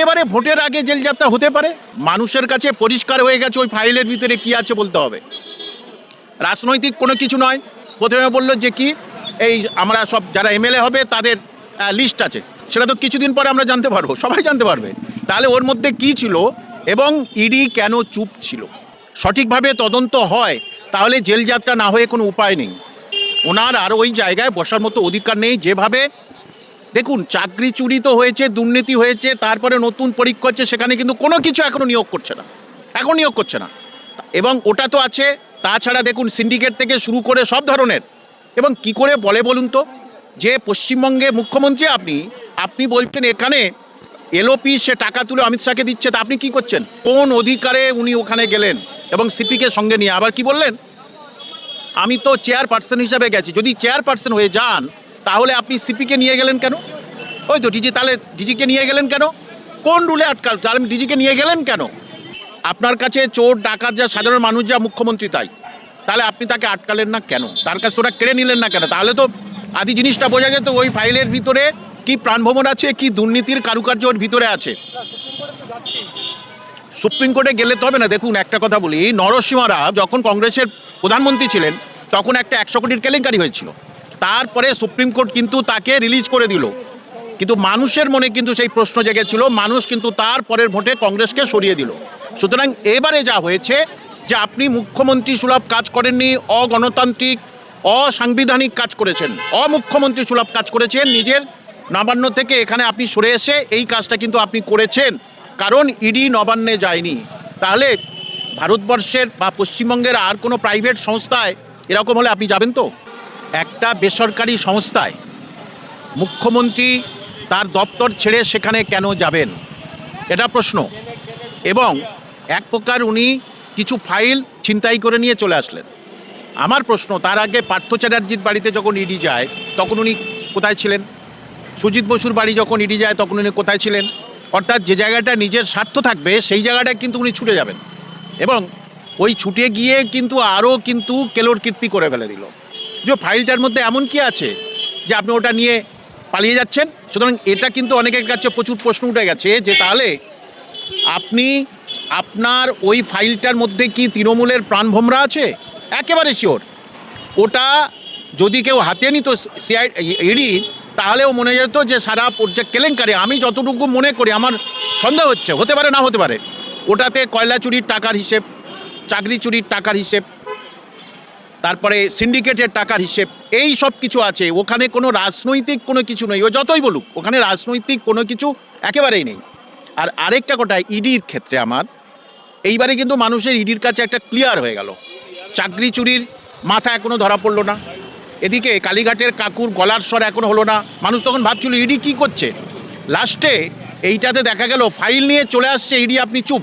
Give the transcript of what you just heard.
একেবারে ভোটের আগে জেল যাত্রা হতে পারে? মানুষের কাছে পরিষ্কার হয়ে গেছে ওই ফাইলের ভিতরে কি আছে বলতে হবে। রাজনৈতিক কোনো কিছু নয়। প্রথমে বলল যে কি, এই আমরা সব যারা এমএলএ হবে তাদের লিস্ট আছে। সেটা তো কিছুদিন পরে আমরা জানতে পারব, সবাই জানতে পারবে। তাহলে ওর মধ্যে কি ছিল এবং ইডি কেন চুপ ছিল? সঠিকভাবে তদন্ত হয়, তাহলে জেল যাত্রা না হয়ে কোনো উপায় নেই। ওনার আর ওই জায়গায় বসার মতো অধিকার নেই। যেভাবে দেখুন, চাকরি চুরি তো হয়েছে, দুর্নীতি হয়েছে, তারপরে নতুন পরীক্ষা হচ্ছে, সেখানে কিন্তু কোনো কিছু এখনও নিয়োগ করছে না। এখন নিয়োগ করছে না। এবং ওটা তো আছে, তাছাড়া দেখুন সিন্ডিকেট থেকে শুরু করে সব ধরনের। এবং কি করে বলে বলুন তো? যে পশ্চিমবঙ্গে মুখ্যমন্ত্রী আপনি আপনি বলছেন এখানে এলওপি সে টাকা তুলে অমিত শাহকে দিচ্ছে, তা আপনি কি করছেন? কোন অধিকারে উনি ওখানে গেলেন? এবং সিপিকে সঙ্গে নিয়ে আবার কি বললেন? আমি তো চেয়ারপারসন হিসাবে গেছি। যদি চেয়ারপারসন হয়ে যান তাহলে আপনি সিপিকে নিয়ে গেলেন কেন? ওই তো ডিজি, তাহলে ডিজিকে নিয়ে গেলেন কেন? কোন রুলে আটকাল? তাহলে ডিজিকে নিয়ে গেলেন কেন? আপনার কাছে চোর, ডাকাত, যা সাধারণ মানুষ, যা মুখ্যমন্ত্রী তাই। তাহলে আপনি তাকে আটকালেন না কেন? তার কাছে ওরা কেড়ে নিলেন না কেন? তাহলে তো আদি জিনিসটা বোঝা যেত ওই ফাইলের ভিতরে কি প্রাণভ্রমণ আছে, কি দুর্নীতির কারুকার্য ওর ভিতরে আছে? সুপ্রিম কোর্টে গেলে তো হবে না। দেখুন, একটা কথা বলি নরসিংহ রাও যখন কংগ্রেসের প্রধানমন্ত্রী ছিলেন, তখন একটা একশো কোটির কেলেঙ্কারি হয়েছিল। তারপরে সুপ্রিম কোর্ট কিন্তু তাকে রিলিজ করে দিল। কিন্তু মানুষের মনে কিন্তু সেই প্রশ্ন জেগেছিল, মানুষ কিন্তু তার পরের ভোটে কংগ্রেসকে সরিয়ে দিল। সুতরাং এবারে যা হয়েছে, যে আপনি মুখ্যমন্ত্রী সুলভ কাজ করেননি, অগণতান্ত্রিক, অসাংবিধানিক কাজ করেছেন, অমুখ্যমন্ত্রী সুলভ কাজ করেছেন, নিজের নবান্ন থেকে এখানে আপনি সরে এসে এই কাজটা কিন্তু আপনি করেছেন, কারণ ইডি নবান্নে যায়নি। তাহলে ভারতবর্ষের বা পশ্চিমবঙ্গের আর কোনো প্রাইভেট সংস্থায় এরকম হলে আপনি যাবেন তো? একটা বেসরকারি সংস্থায় মুখ্যমন্ত্রী তার দপ্তর ছেড়ে সেখানে কেন যাবেন? এটা প্রশ্ন। এবং এক প্রকার উনি কিছু ফাইল ছিনতাই করে নিয়ে চলে আসলেন। আমার প্রশ্ন, তার আগে পার্থ চ্যাটার্জির বাড়িতে যখন ইডি যায়, তখন উনি কোথায় ছিলেন? সুজিত বসুর বাড়ি যখন ইডি যায়, তখন উনি কোথায় ছিলেন? অর্থাৎ যে জায়গাটা নিজের স্বার্থ থাকবে, সেই জায়গাটায় কিন্তু উনি ছুটে যাবেন। এবং ওই ছুটে গিয়ে কিন্তু আরও কিন্তু কেলোর কীর্তি করে ফেলে দিল। যে ফাইলটার মধ্যে এমন কি আছে যে আপনি ওটা নিয়ে পালিয়ে যাচ্ছেন? সুতরাং এটা কিন্তু অনেকের কাছে প্রচুর প্রশ্ন উঠে গেছে যে তাহলে আপনি, আপনার ওই ফাইলটার মধ্যে কি তৃণমূলের প্রাণভোমরা আছে? একেবারে শিওর ওটা যদি কেউ হাতে নিত সিআই ইডি তাহলেও মনে যেত যে সারা পর্যায়ে কেলেঙ্কারি। আমি যতটুকু মনে করি, আমার সন্দেহ হচ্ছে, হতে পারে না হতে পারে। ওটাতে কয়লা চুরির টাকার হিসেব, চাকরি চুরির টাকার হিসেব তারপরে সিন্ডিকেটের টাকার হিসেব, এই সব কিছু আছে। ওখানে কোনো রাজনৈতিক কোনো কিছু নেই। ও যতই বলুক, ওখানে রাজনৈতিক কোনো কিছু একেবারেই নেই। আর আরেকটা কথা, ইডির ক্ষেত্রে আমার, এইবারে কিন্তু মানুষের ইডির কাছে একটা ক্লিয়ার হয়ে গেল। চাকরি চুরির মাথা এখনও ধরা পড়ল না। এদিকে কালীঘাটের কাকুর গলার স্বর এখনও হলো না। মানুষ তখন ভাবছিল, ইডি কি করছে? লাস্টে এইটাতে দেখা গেল, ফাইল নিয়ে চলে আসছে, ইডি, আপনি চুপ।